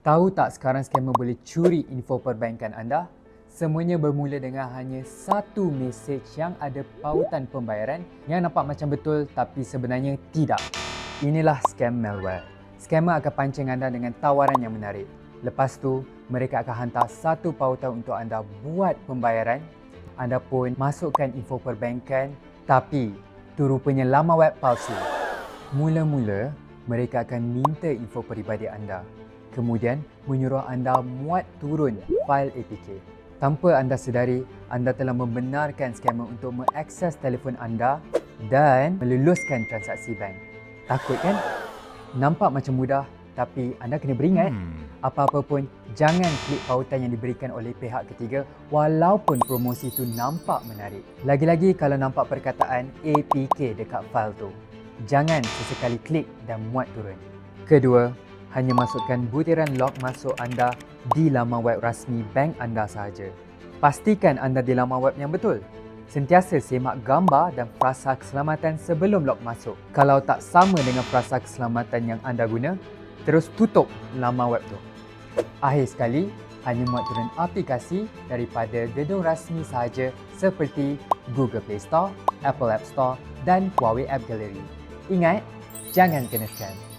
Tahu tak sekarang scammer boleh curi info perbankan anda? Semuanya bermula dengan hanya satu mesej yang ada pautan pembayaran yang nampak macam betul tapi sebenarnya tidak. Inilah scam malware. Scammer akan pancing anda dengan tawaran yang menarik. Lepas tu, mereka akan hantar satu pautan untuk anda buat pembayaran. Anda pun masukkan info perbankan tapi tu rupanya laman web palsu. Mula-mula, mereka akan minta info peribadi anda. Kemudian, menyuruh anda muat turun fail APK. Tanpa anda sedari, anda telah membenarkan scammer untuk mengakses telefon anda dan meluluskan transaksi bank. Takut kan? Nampak macam mudah tapi anda kena beringat apa-apa pun jangan klik pautan yang diberikan oleh pihak ketiga walaupun promosi itu nampak menarik. Lagi-lagi kalau nampak perkataan APK dekat fail tu. Jangan sesekali klik dan muat turun. Kedua, hanya masukkan butiran log masuk anda di laman web rasmi bank anda sahaja. Pastikan anda di laman web yang betul. Sentiasa semak gambar dan frasa keselamatan sebelum log masuk. Kalau tak sama dengan frasa keselamatan yang anda guna, terus tutup laman web tu. Akhir sekali, hanya muat turun aplikasi daripada gedung rasmi sahaja seperti Google Play Store, Apple App Store dan Huawei App Gallery. Ingat, jangan kena scam.